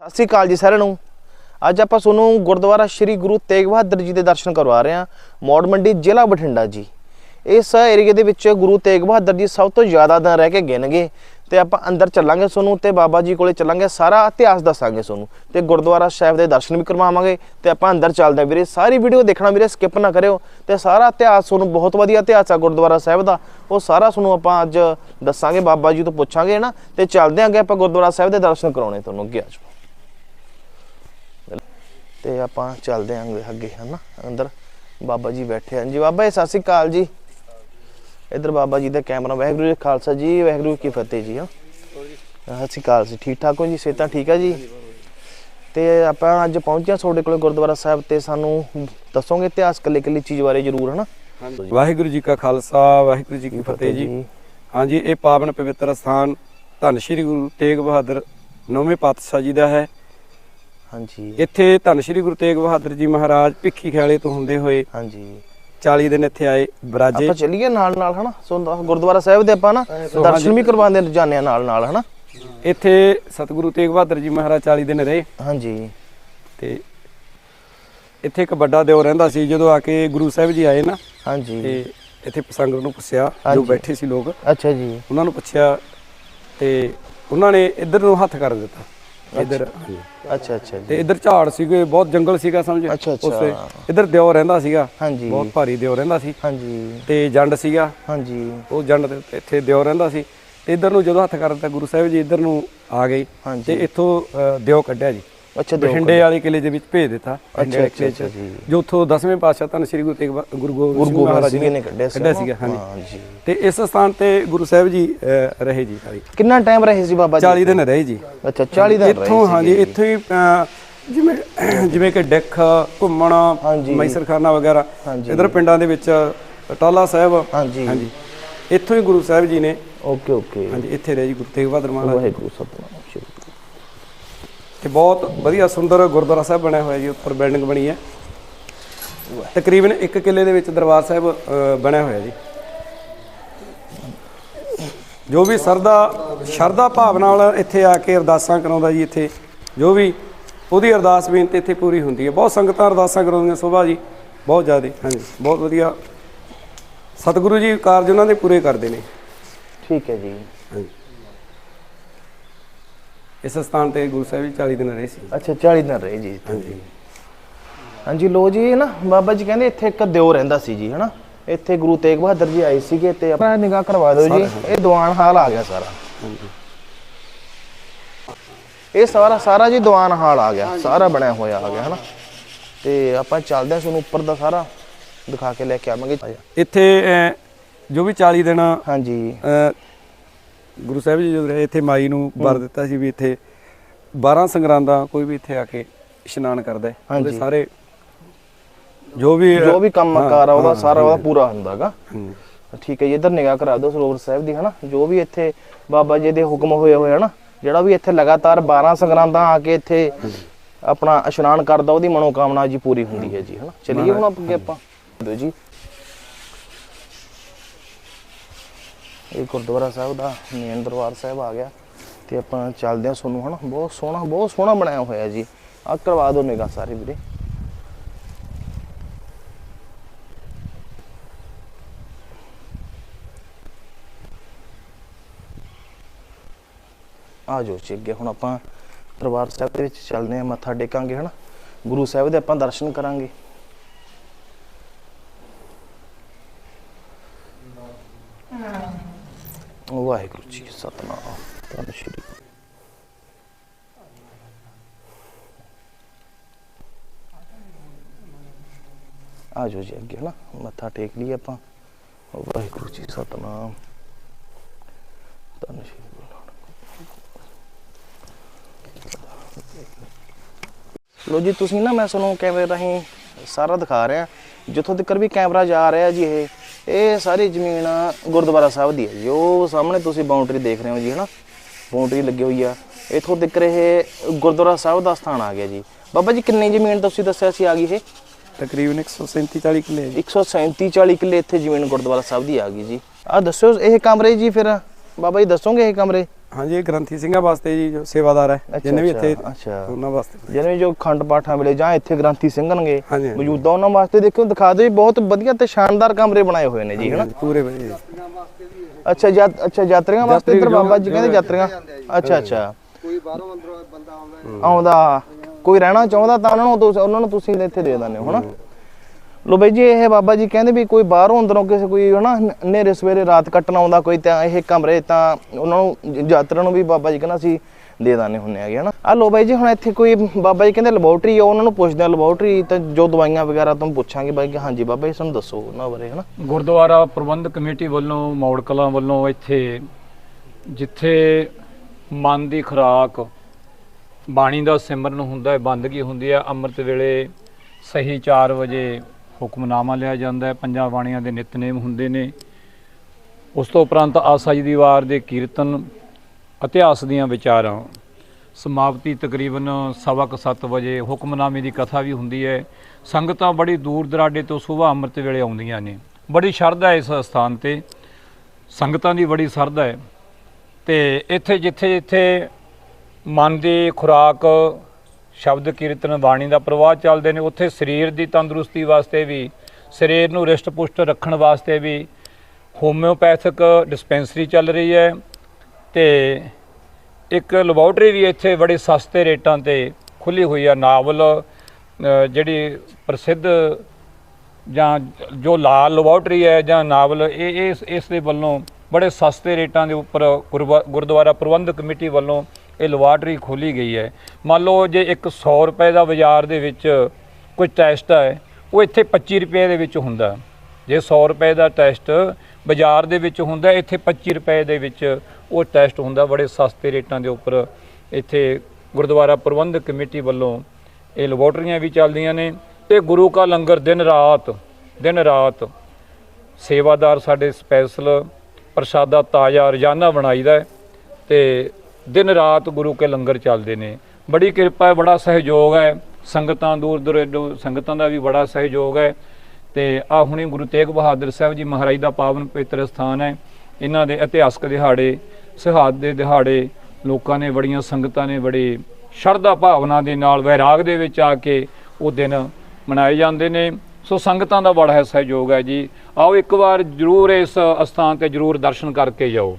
ਸਤਿ ਸ਼੍ਰੀ ਅਕਾਲ ਜੀ ਸਾਰਿਆਂ ਨੂੰ। ਅੱਜ ਆਪਾਂ ਤੁਹਾਨੂੰ ਗੁਰਦੁਆਰਾ ਸ੍ਰੀ ਗੁਰੂ ਤੇਗ ਬਹਾਦਰ ਜੀ ਦੇ ਦਰਸ਼ਨ ਕਰਵਾ ਰਹੇ ਹਾਂ, ਮੌੜ ਮੰਡੀ, ਜ਼ਿਲ੍ਹਾ ਬਠਿੰਡਾ ਜੀ। ਇਸ ਏਰੀਏ ਦੇ ਵਿੱਚ ਗੁਰੂ ਤੇਗ ਬਹਾਦਰ ਜੀ ਸਭ ਤੋਂ ਜ਼ਿਆਦਾ ਦਿਨ ਰਹਿ ਕੇ ਗਿਣਗੇ ਤੇ ਆਪਾਂ ਅੰਦਰ ਚੱਲਾਂਗੇ ਤੁਹਾਨੂੰ ਤੇ ਬਾਬਾ ਜੀ ਕੋਲੇ ਚੱਲਾਂਗੇ, ਸਾਰਾ ਇਤਿਹਾਸ ਦੱਸਾਂਗੇ ਤੁਹਾਨੂੰ ਤੇ ਗੁਰਦੁਆਰਾ ਸਾਹਿਬ ਦੇ ਦਰਸ਼ਨ ਵੀ ਕਰਵਾਵਾਂਗੇ ਤੇ ਆਪਾਂ ਅੰਦਰ ਚੱਲਦੇ ਹਾਂ ਵੀਰੇ। ਸਾਰੀ ਵੀਡੀਓ ਦੇਖਣਾ ਵੀਰੇ ਸਕਿਪ ਨਾ ਕਰਿਓ ਤੇ ਸਾਰਾ ਇਤਿਹਾਸ ਤੁਹਾਨੂੰ ਬਹੁਤ ਵਧੀਆ ਇਤਿਹਾਸ ਆ ਗੁਰਦੁਆਰਾ ਸਾਹਿਬ ਦਾ, ਉਹ ਸਾਰਾ ਤੁਹਾਨੂੰ ਆਪਾਂ ਅੱਜ ਦੱਸਾਂਗੇ, ਬਾਬਾ ਜੀ ਤੋਂ ਪੁੱਛਾਂਗੇ ਨਾ ਤੇ ਚੱਲਦੇ ਆਂਗੇ ਆਪਾਂ ਗੁਰਦੁਆਰਾ ਸਾਹਿਬ ਦੇ ਦਰਸ਼ਨ ਕਰਾਉਣੇ ਤੁਹਾਨੂੰ ਅੱਗੇ ਆਜੋ ਤੇ ਆਪਾਂ ਚੱਲਦੇ ਆਂਗੇ ਅੱਗੇ ਹਨਾ? ਅੰਦਰ। ਬਾਬਾ ਜੀ ਬੈਠੇ ਹਨ। ਜੀ ਬਾਬਾ ਜੀ ਸਤਿ ਸ਼੍ਰੀ ਅਕਾਲ ਜੀ। ਇਧਰ ਬਾਬਾ ਜੀ ਦਾ ਕੈਮਰਾ। ਵਾਹਿਗੁਰੂ ਜੀ ਖਾਲਸਾ ਜੀ ਵਾਹਿਗੁਰੂ ਕੀ ਫਤਿਹ ਜੀ ਹਾਂ। ਸਤਿ ਸ਼੍ਰੀ ਅਕਾਲ ਜੀ। ਠੀਕ ਠਾਕ ਹੋ ਜੀ? ਸਿਹਤਾਂ ਠੀਕ ਆ ਜੀ? ਤੇ ਆਪਾਂ ਅੱਜ ਪਹੁੰਚੇ ਹਾਂ ਤੁਹਾਡੇ ਕੋਲ ਗੁਰਦੁਆਰਾ ਸਾਹਿਬ ਤੇ। ਸਾਨੂੰ ਦੱਸੋਗੇ ਇਤਿਹਾਸ ਕੱਲੇ ਕੱਲੀ ਚੀਜ਼ ਬਾਰੇ ਜ਼ਰੂਰ ਹਨਾ? ਵਾਹਿਗੁਰੂ ਜੀ ਕਾ ਖਾਲਸਾ ਵਾਹਿਗੁਰੂ ਜੀ ਕੀ ਫਤਿਹ ਜੀ। ਹਾਂਜੀ ਇਹ ਪਾਵਨ ਪਵਿੱਤਰ ਸਥਾਨ ਧੰਨ ਸ਼੍ਰੀ ਗੁਰੂ ਤੇਗ ਬਹਾਦਰ ਨੌਵੇਂ ਪਾਤਸ਼ਾਹ ਜੀ ਦਾ ਹੈ। ਹਾਂਜੀ। ਇੱਥੇ ਧੰਨ ਸ਼੍ਰੀ ਗੁਰੂ ਤੇਗ ਬਹਾਦਰ ਜੀ ਮਹਾਰਾਜ ਭਿੱਖੀ ਖਿਆਲੇ ਤੋਂ ਹੁੰਦੇ ਹੋਏ ਹਾਂਜੀ। 40 ਦਿਨ ਇੱਥੇ ਆਏ ਬਰਾਜੇ। ਆਪਾਂ ਚੱਲੀਏ ਨਾਲ ਨਾਲ ਹਨਾ? ਸੋ ਗੁਰਦੁਆਰਾ ਸਾਹਿਬ ਦੇ ਆਪਾਂ ਨਾ ਦਰਸ਼ਨ ਵੀ ਕਰਵਾਉਂਦੇ ਜਾਂਦੇ ਆ ਨਾਲ ਨਾਲ ਹਨਾ? ਇੱਥੇ ਸਤਿਗੁਰੂ ਤੇਗ ਬਹਾਦਰ ਜੀ ਮਹਾਰਾਜ 40 ਦਿਨ ਰਹੇ। ਹਾਂਜੀ। ਤੇ ਇੱਥੇ ਇੱਕ ਵੱਡਾ ਦਿਓ ਰਹਿੰਦਾ ਸੀ ਜਦੋਂ ਆ ਕੇ ਗੁਰੂ ਸਾਹਿਬ ਜੀ ਆਏ ਨਾ ਹਾਂਜੀ। ਤੇ ਇੱਥੇ ਸੰਗਤ ਨੂੰ ਪੁੱਛਿਆ ਜੋ। ਬੈਠੇ ਸੀ ਲੋਕ ਅੱਛਾ ਜੀ। ਉਹਨਾਂ ਨੂੰ ਪੁੱਛਿਆ ਤੇ ਉਹਨਾਂ ਨੇ ਇੱਧਰ ਨੂੰ ਹੱਥ ਕਰ ਦਿੱਤਾ। ਇੱਧਰ। ਅੱਛਾ ਅੱਛਾ ਜੀ। ਤੇ ਇੱਧਰ ਝਾੜ ਸੀਗੇ ਬਹੁਤ ਜੰਗਲ ਸੀਗਾ ਸਮਝ। ਅੱਛਾ, ਅੱਛਾ। ਉਸੇ ਇੱਧਰ ਦਿਓ ਰਹਿੰਦਾ ਸੀਗਾ। ਹਾਂਜੀ। ਬਹੁਤ ਭਾਰੀ ਦਿਓ ਰਹਿੰਦਾ ਸੀ। ਹਾਂਜੀ। ਤੇ ਜੰਡ ਸੀਗਾ। ਹਾਂਜੀ। ਉਹ ਜੰਡ ਦੇ ਉੱਤੇ ਇੱਥੇ ਦਿਓ ਰਹਿੰਦਾ ਸੀ। ਤੇ ਇੱਧਰ ਨੂੰ ਜਦੋਂ ਹੱਥ ਕਰ ਦਿੱਤਾ ਗੁਰੂ ਸਾਹਿਬ ਜੀ ਇੱਧਰ ਨੂੰ ਆ ਗਏ। ਤੇ ਇੱਥੋਂ ਦਿਓ ਕੱਢਿਆ ਜੀ। ਅੱਛਾ ਬਠਿੰਡੇ ਵਾਲੇ ਕਿਲੇ ਦੇ ਵਿੱਚ ਭੇਜ ਦਿੱਤਾ ਅੱਛਾ, ਅੱਛਾ ਜੀ। ਜੋ ਉੱਥੋਂ 10ਵੇਂ ਪਾਤਸ਼ਾਹ ਧੰਨ ਸ੍ਰੀ ਗੁਰੂ ਤੇਗ ਗੁਰੂ ਗੋਬਿੰਦ ਸਿੰਘ ਮਹਾਰਾਜ ਜੀ ਨੇ ਕੱਢਿਆ? ਸੀਗਾ ਹਾਂਜੀ। ਤੇ ਇਸ ਸਥਾਨ ਤੇ ਗੁਰੂ ਸਾਹਿਬ ਜੀ ਰਹੇ ਜੀ ਕਿੰਨਾ ਟਾਈਮ ਰਹੇ ਸੀ ਬਾਬਾ ਜੀ? 40 ਦਿਨ ਰਹੇ ਜੀ। ਅੱਛਾ 40 ਦਿਨ ਰਹੇ ਇੱਥੋਂ ਹਾਂਜੀ ਜੀ। ਇੱਥੋਂ ਹੀ ਜਿਵੇਂ ਜਿਵੇਂ ਕਿ ਡਿੱਖ ਘੁੰਮਣ। ਮੈਸਰਖਾਨਾ ਵਗੈਰਾ। ਇਧਰ ਪਿੰਡਾਂ ਦੇ ਵਿੱਚ ਟਾਲਾ ਸਾਹਿਬ। ਹਾਂਜੀ। ਹਾਂਜੀ। ਇੱਥੋਂ ਹੀ ਗੁਰੂ ਸਾਹਿਬ ਜੀ ਨੇ ਓਕੇ ਓਕੇ। ਹਾਂਜੀ ਇੱਥੇ ਰਹੇ ਜੀ ਗੁਰੂ ਤੇਗ ਬਹਾਦਰ ਮਹਾਰਾਜ। ਵਾਹਿਗੁਰੂ ਸਤਨਾਮ। ਸ਼੍ਰੀ ਤੇ ਬਹੁਤ ਵਧੀਆ ਸੁੰਦਰ ਗੁਰਦੁਆਰਾ ਸਾਹਿਬ ਬਣਿਆ ਹੋਇਆ ਜੀ ਉੱਪਰ ਬਿਲਡਿੰਗ ਬਣੀ ਹੈ। ਤਕਰੀਬਨ 1 ਕਿੱਲੇ ਦੇ ਵਿੱਚ ਦਰਬਾਰ ਸਾਹਿਬ ਬਣਿਆ ਹੋਇਆ ਜੀ। ਜੋ ਵੀ ਸਰਦਾ ਸ਼ਰਧਾ ਭਾਵ ਨਾਲ ਇੱਥੇ ਆ ਕੇ ਅਰਦਾਸਾਂ ਕਰਾਉਂਦਾ ਜੀ ਇੱਥੇ ਜੋ ਵੀ ਉਹਦੀ ਅਰਦਾਸ ਬੇਨਤੀ ਇੱਥੇ ਪੂਰੀ ਹੁੰਦੀ ਹੈ। ਬਹੁਤ ਸੰਗਤਾਂ ਅਰਦਾਸਾਂ ਕਰਾਉਂਦੀਆਂ ਸੁਭਾ ਜੀ ਬਹੁਤ ਜ਼ਿਆਦਾ ਹਾਂਜੀ ਬਹੁਤ ਵਧੀਆ। ਸਤਿਗੁਰੂ ਜੀ ਕਾਰਜ ਉਹਨਾਂ ਦੇ ਪੂਰੇ ਕਰਦੇ ਨੇ। ਠੀਕ ਹੈ ਜੀ। ਇਸ ਸਥਾਨ ਤੇ ਗੁਰੂ ਸਾਹਿਬ ਜੀ 40 ਦਿਨ ਰਹੇ ਸੀ। ਅੱਛਾ 40 ਦਿਨ ਰਹੇ ਜੀ। ਹਾਂਜੀ। ਹਾਂਜੀ ਲੋ ਜੀ ਨਾ ਬਾਬਾ ਜੀ ਕਹਿੰਦੇ ਇੱਥੇ ਇੱਕ ਦਿਓ ਰਹਿੰਦਾ ਸੀ ਜੀ ਹਨਾ ਇੱਥੇ ਗੁਰੂ ਤੇਗ ਬਹਾਦਰ ਜੀ ਆਏ ਸੀਗੇ ਤੇ ਆਪਣਾ ਨਿਗਾਹ ਕਰਵਾ ਦਿਓ ਜੀ। ਇਹ ਦੀਵਾਨ ਹਾਲ ਆ ਗਿਆ ਸਾਰਾ। ਇਹ ਸਾਰਾ ਸਾਰਾ ਜੀ ਦੀਵਾਨ ਹਾਲ ਆ ਗਿਆ ਸਾਰਾ ਬਣਿਆ ਹੋਇਆ ਆ ਗਿਆ ਹਨਾ ਤੇ ਆਪਾਂ ਚੱਲਦੇ ਹਾਂ ਤੁਹਾਨੂੰ ਉੱਪਰ ਦਾ ਸਾਰਾ ਦਿਖਾ ਕੇ ਲੈ ਕੇ ਆਵਾਂਗੇ। ਇੱਥੇ ਜੋ ਵੀ 40 ਦਿਨ ਹਾਂਜੀ। ਗੁਰੂ ਸਾਹਿਬ ਜੀ ਜਦੋਂ ਰਹੇ ਇੱਥੇ ਮਾਈ ਨੂੰ ਵਰ ਦਿੱਤਾ ਸੀ ਵੀ ਇੱਥੇ 12 ਸੰਗਰਾਂਦਾਂ ਕੋਈ ਵੀ ਇੱਥੇ ਆ ਕੇ ਇਸ਼ਨਾਨ ਕਰਦਾ ਹੈ। ਉਹਦੇ। ਸਾਰੇ ਜੋ ਵੀ ਜੋ ਵੀ ਕੰਮ ਕਾਰ ਆ ਉਹਦਾ ਸਾਰਾ ਉਹਦਾ ਪੂਰਾ ਹੁੰਦਾਗਾ। ਠੀਕ ਹੈ ਜੀ ਇਧਰ ਨਿਗਾਹ ਕਰਾ ਦਿਓ ਸਰੋਵਰ ਸਾਹਿਬ ਦੀ ਹਨਾ। ਜੋ ਵੀ ਇੱਥੇ ਬਾਬਾ ਜੀ ਦੇ ਹੁਕਮ ਹੋਏ ਹੋਏ ਹਨਾ। ਜਿਹੜਾ ਵੀ ਇੱਥੇ ਲਗਾਤਾਰ 12 ਸੰਗਰਾਂਦਾਂ ਆ ਕੇ ਇੱਥੇ ਆਪਣਾ ਇਸ਼ਨਾਨ ਕਰਦਾ ਉਹਦੀ ਮਨੋਕਾਮਨਾ ਜੀ ਪੂਰੀ ਹੁੰਦੀ ਹੈ ਜੀ ਹਨਾ। ਚਲਿਏ ਹੁਣ ਅੱਗੇ ਆਪਾਂ। ਜੀ। ਇਹ ਗੁਰਦੁਆਰਾ ਸਾਹਿਬ ਦਾ ਮੇਨ ਦਰਬਾਰ ਸਾਹਿਬ ਆ ਗਿਆ ਤੇ ਆਪਾਂ ਚੱਲਦੇ ਹਾਂ ਤੁਹਾਨੂੰ ਹਨਾ। ਬਹੁਤ ਸੋਹਣਾ ਬਹੁਤ ਸੋਹਣਾ ਬਣਾਇਆ ਹੋਇਆ ਜੀ। ਆ ਕਰਵਾ ਦੋ ਨਿਗਾਹ ਸਾਰੇ ਵੀਰੇ। ਆ ਜਾਓ ਜੀ ਅੱਗੇ, ਹੁਣ ਆਪਾਂ ਦਰਬਾਰ ਸਾਹਿਬ ਦੇ ਵਿੱਚ ਚੱਲਦੇ ਹਾਂ, ਮੱਥਾ ਟੇਕਾਂਗੇ ਹਨਾ। ਗੁਰੂ ਸਾਹਿਬ ਦੇ ਆਪਾਂ ਦਰਸ਼ਨ ਕਰਾਂਗੇ। ਵਾਹਿਗੁਰੂ ਜੀ ਸਤਨਾਮ ਧੰਨ ਸ਼੍ਰੀ ਆ ਜਾਓ ਜੀ ਅੱਗੇ ਹਨਾ ਮੱਥਾ ਟੇਕ ਲਈਏ ਆਪਾਂ ਵਾਹਿਗੁਰੂ ਜੀ ਸਤਨਾਮ ਧੰਨ ਸ਼੍ਰੀ ਲੋ ਜੀ ਤੁਸੀਂ ਨਾ ਮੈਂ ਤੁਹਾਨੂੰ ਕੈਮਰੇ ਰਾਹੀਂ ਸਾਰਾ ਦਿਖਾ ਰਿਹਾ। ਜਿੱਥੋਂ ਤੱਕ ਵੀ ਕੈਮਰਾ ਜਾ ਰਿਹਾ ਜੀ ਇਹ। ਇਹ ਸਾਰੀ ਜ਼ਮੀਨ ਗੁਰਦੁਆਰਾ ਸਾਹਿਬ ਦੀ ਹੈ ਜੀ। ਉਹ ਸਾਹਮਣੇ ਤੁਸੀਂ ਬਾਉਂਡਰੀ ਦੇਖ ਰਹੇ ਹੋ ਜੀ ਹਨਾ? ਬਾਉਂਡਰੀ ਲੱਗੀ ਹੋਈ ਆ। ਇਥੋਂ ਤੱਕ ਇਹ ਗੁਰਦੁਆਰਾ ਸਾਹਿਬ ਦਾ ਸਥਾਨ ਆ ਗਿਆ ਜੀ। ਬਾਬਾ ਜੀ ਕਿੰਨੀ ਜ਼ਮੀਨ ਤੁਸੀਂ ਦੱਸਿਆ ਸੀ ਆ ਗਈ ਇਹ? ਤਕਰੀਬਨ 137 40 ਕਿੱਲੇ ਜੀ। 137 40 ਕਿੱਲੇ ਇੱਥੇ ਜ਼ਮੀਨ ਗੁਰਦੁਆਰਾ ਸਾਹਿਬ ਦੀ ਆ ਗਈ ਜੀ। ਆ ਦੱਸਿਓ ਇਹ ਕਮਰੇ ਜੀ ਫਿਰ? ਬਾਬਾ ਜੀ ਦੱਸੋਗੇ ਇਹ ਕਮਰੇ? ਹਾਂਜੀ ਇਹ ਗ੍ਰੰਥੀ ਸਿੰਘਾਂ ਵਾਸਤੇ ਜੀ ਜੋ ਸੇਵਾਦਾਰ ਹੈ ਜਿੰਨੇ ਵੀ ਇੱਥੇ ਅੱਛਾ। ਉਹਨਾਂ ਵਾਸਤੇ। ਜਿਹਨੇ ਜੋ ਖੰਡ ਪਾਠਾਂ ਵੇਲੇ ਜਾਂ ਇੱਥੇ ਗ੍ਰੰਥੀ ਸਿੰਘਣਗੇ। ਮੌਜੂਦਾ ਉਹਨਾਂ ਵਾਸਤੇ ਦੇਖੋ ਦਿਖਾ ਦਿਓ ਜੀ ਬਹੁਤ ਵਧੀਆ ਤੇ ਸ਼ਾਨਦਾਰ ਕਮਰੇ ਬਣਾਏ ਹੋਏ ਨੇ ਜੀ ਹਨਾ? ਪੂਰੇ ਵਧੀਆ ਜੀ। ਅੱਛਾ ਯਾਤ ਅੱਛਾ ਯਾਤਰੀਆਂ ਵਾਸਤੇ ਇੱਧਰ ਬਾਬਾ ਜੀ ਕਹਿੰਦੇ ਯਾਤਰੀਆਂ। ਅੱਛਾ ਅੱਛਾ। ਕੋਈ ਬਾਹਰੋਂ ਅੰਦਰੋਂ ਬੰਦਾ ਆਉਂਦਾ ਆਉਂਦਾ ਕੋਈ ਰਹਿਣਾ ਚਾਹੁੰਦਾ ਤਾਂ ਉਹਨਾਂ ਨੂੰ ਤੁਸੀਂ ਉਹਨਾਂ ਨੂੰ ਤੁਸੀਂ ਇੱਥੇ ਦੇ ਦਿੰਦੇ ਹੋ ਹਨਾ? ਲੋ ਬਈ ਜੀ, ਇਹ ਬਾਬਾ ਜੀ ਕਹਿੰਦੇ ਵੀ ਕੋਈ ਬਾਹਰੋਂ ਅੰਦਰੋਂ ਕਿਸੇ ਕੋਈ ਹਨਾ ਹਨੇਰੇ ਸਵੇਰੇ ਰਾਤ ਕੱਟਣ ਆਉਂਦਾ, ਕੋਈ ਤਾਂ ਇਹ ਕਮਰੇ ਤਾਂ ਉਹਨਾਂ ਨੂੰ ਯਾਤਰਾ ਨੂੰ ਵੀ ਬਾਬਾ ਜੀ ਕਹਿੰਦਾ ਸੀ ਦੇ ਦਾਨੇ ਹੁੰਨੇ ਹੈਗੇ ਹਨਾ। ਆ ਲੋ ਬਾਈ ਜੀ, ਹੁਣ ਇੱਥੇ ਕੋਈ ਬਾਬਾ ਜੀ ਕਹਿੰਦੇ ਲੈਬੋਰਟਰੀ ਆ, ਉਹਨਾਂ ਨੂੰ ਪੁੱਛਦੇ ਆ ਲੈਬੋਰਟਰੀ ਤਾਂ ਜੋ ਦਵਾਈਆਂ ਵਗੈਰਾ ਤੋਂ ਪੁੱਛਾਂਗੇ ਬਾਈ ਕਿ ਹਾਂਜੀ ਬਾਬਾ ਜੀ, ਸਾਨੂੰ ਦੱਸੋ ਉਹਨਾਂ ਬਾਰੇ ਹਨਾ। ਗੁਰਦੁਆਰਾ ਪ੍ਰਬੰਧਕ ਕਮੇਟੀ ਵੱਲੋਂ, ਮੌੜ ਕਲਾਂ ਵੱਲੋਂ ਇੱਥੇ ਜਿੱਥੇ ਮਨ ਦੀ ਖੁਰਾਕ, ਬਾਣੀ ਦਾ ਸਿਮਰਨ ਹੁੰਦਾ ਹੈ, ਬੰਦਗੀ ਹੁੰਦੀ ਹੈ, ਅੰਮ੍ਰਿਤ ਵੇਲੇ ਸਹੀ 4 ਵਜੇ ਹੁਕਮਨਾਮਾ ਲਿਆ ਜਾਂਦਾ ਹੈ, ਪੰਜਾਂ ਬਾਣੀਆਂ ਦੇ ਨਿਤਨੇਮ ਹੁੰਦੇ ਨੇ। ਉਸ ਤੋਂ ਉਪਰੰਤ ਆਸਾ ਜੀ ਦੀ ਵਾਰ ਦੇ ਕੀਰਤਨ, ਇਤਿਹਾਸ ਦੀਆਂ ਵਿਚਾਰਾਂ, ਸਮਾਪਤੀ ਤਕਰੀਬਨ ਸਵਾ ਕੁ ਸੱਤ ਵਜੇ ਹੁਕਮਨਾਮੇ ਦੀ ਕਥਾ ਵੀ ਹੁੰਦੀ ਹੈ। ਸੰਗਤਾਂ ਬੜੀ ਦੂਰ ਦਰਾਡੇ ਤੋਂ ਸੁਬਾਹ ਅੰਮ੍ਰਿਤ ਵੇਲੇ ਆਉਂਦੀਆਂ ਨੇ। ਬੜੀ ਸ਼ਰਧਾ ਹੈ ਇਸ ਸਥਾਨ ਤੇ। ਸੰਗਤਾਂ ਦੀ ਬੜੀ ਸ਼ਰਧਾ ਹੈ। ਤੇ ਇੱਥੇ ਜਿੱਥੇ ਜਿੱਥੇ ਮਨ ਦੀ ਖੁਰਾਕ ਸ਼ਬਦ ਕੀਰਤਨ ਬਾਣੀ ਦਾ ਪ੍ਰਵਾਹ ਚੱਲਦੇ ਨੇ, ਉੱਥੇ ਸਰੀਰ ਦੀ ਤੰਦਰੁਸਤੀ ਵਾਸਤੇ ਵੀ, ਸਰੀਰ ਨੂੰ ਰਿਸ਼ਟ ਪੁਸ਼ਟ ਰੱਖਣ ਵਾਸਤੇ ਵੀ ਹੋਮਿਓਪੈਥਿਕ ਡਿਸਪੈਂਸਰੀ ਚੱਲ ਰਹੀ ਹੈ ਤੇ ਇੱਕ ਲੈਬੋਰਟਰੀ ਵੀ ਇੱਥੇ ਬੜੇ ਸਸਤੇ ਰੇਟਾਂ ਤੇ ਖੁੱਲੀ ਹੋਈ ਆ ਨਾਵਲ ਜਿਹੜੀ ਪ੍ਰਸਿੱਧ ਜਾਂ ਜੋ ਲਾਲ ਲੈਬੋਰਟਰੀ ਹੈ ਜਾਂ ਨਾਵਲ, ਇਹ ਇਸ ਇਸ ਦੇ ਵੱਲੋਂ ਬੜੇ ਸਸਤੇ ਰੇਟਾਂ ਦੇ ਉੱਪਰ ਗੁਰਵਾ- ਗੁਰਦੁਆਰਾ ਪ੍ਰਬੰਧਕ ਕਮੇਟੀ ਵੱਲੋਂ ਇਹ ਲੈਬੋਰਟਰੀ ਖੋਲੀ ਗਈ ਹੈ। ਮੰਨ ਲਓ ਜੇ ਇੱਕ 100 ਰੁਪਏ ਦਾ ਬਾਜ਼ਾਰ ਦੇ ਵਿੱਚ ਕੋਈ ਟੈਸਟ ਹੈ, ਉਹ ਇੱਥੇ 25 ਰੁਪਏ ਦੇ ਵਿੱਚ ਹੁੰਦਾ। ਜੇ 100 ਰੁਪਏ ਦਾ ਟੈਸਟ ਬਾਜ਼ਾਰ ਦੇ ਵਿੱਚ ਹੁੰਦਾ, ਇੱਥੇ 25 ਰੁਪਏ ਦੇ ਵਿੱਚ ਉਹ ਟੈਸਟ ਹੁੰਦਾ। ਬੜੇ ਸਸਤੇ ਰੇਟਾਂ ਦੇ ਉੱਪਰ ਇੱਥੇ ਗੁਰਦੁਆਰਾ ਪ੍ਰਬੰਧਕ ਕਮੇਟੀ ਵੱਲੋਂ ਇਹ ਲੈਬੋਰਟਰੀਆਂ ਵੀ ਚੱਲਦੀਆਂ ਨੇ ਤੇ ਗੁਰੂ ਕਾ ਲੰਗਰ ਦਿਨ ਰਾਤ ਦਿਨ ਰਾਤ ਸੇਵਾਦਾਰ ਸਾਡੇ ਸਪੈਸ਼ਲ ਪ੍ਰਸ਼ਾਦਾ ਤਾਜ਼ਾ ਰੋਜ਼ਾਨਾ ਬਣਾਈਦਾ ਹੈ ਤੇ ਦਿਨ ਰਾਤ ਗੁਰੂ ਕੇ ਲੰਗਰ ਚੱਲਦੇ ਨੇ। ਬੜੀ ਕਿਰਪਾ ਹੈ, ਬੜਾ ਸਹਿਯੋਗ ਹੈ। ਸੰਗਤਾਂ ਦੂਰ ਦੁਰੇਡੋ ਸੰਗਤਾਂ ਦਾ ਵੀ ਬੜਾ ਸਹਿਯੋਗ ਹੈ। ਤੇ ਆ ਹੁਣੇ ਗੁਰੂ ਤੇਗ ਬਹਾਦਰ ਸਾਹਿਬ ਜੀ ਮਹਾਰਾਜ ਦਾ ਪਾਵਨ ਪਵਿੱਤਰ ਸਥਾਨ ਹੈ। ਇਹਨਾਂ ਦੇ ਇਤਿਹਾਸਕ ਦਿਹਾੜੇ ਸਿਹਾਦ ਦੇ ਦਿਹਾੜੇ, ਲੋਕਾਂ ਨੇ ਬੜੀਆਂ ਸੰਗਤਾਂ ਨੇ ਬੜੀ ਸ਼ਰਧਾ ਭਾਵਨਾ ਦੇ ਨਾਲ ਵੈਰਾਗ ਦੇ ਵਿੱਚ ਆ ਕੇ ਉਹ ਦਿਨ ਮਨਾਏ ਜਾਂਦੇ ਨੇ। ਸੋ ਸੰਗਤਾਂ ਦਾ ਬੜਾ ਸਹਿਯੋਗ ਹੈ ਜੀ। ਆਓ ਇੱਕ ਵਾਰ ਜਰੂਰ ਇਸ ਅਸਥਾਨ ਤੇ ਜਰੂਰ ਦਰਸ਼ਨ ਕਰਕੇ ਜਾਓ।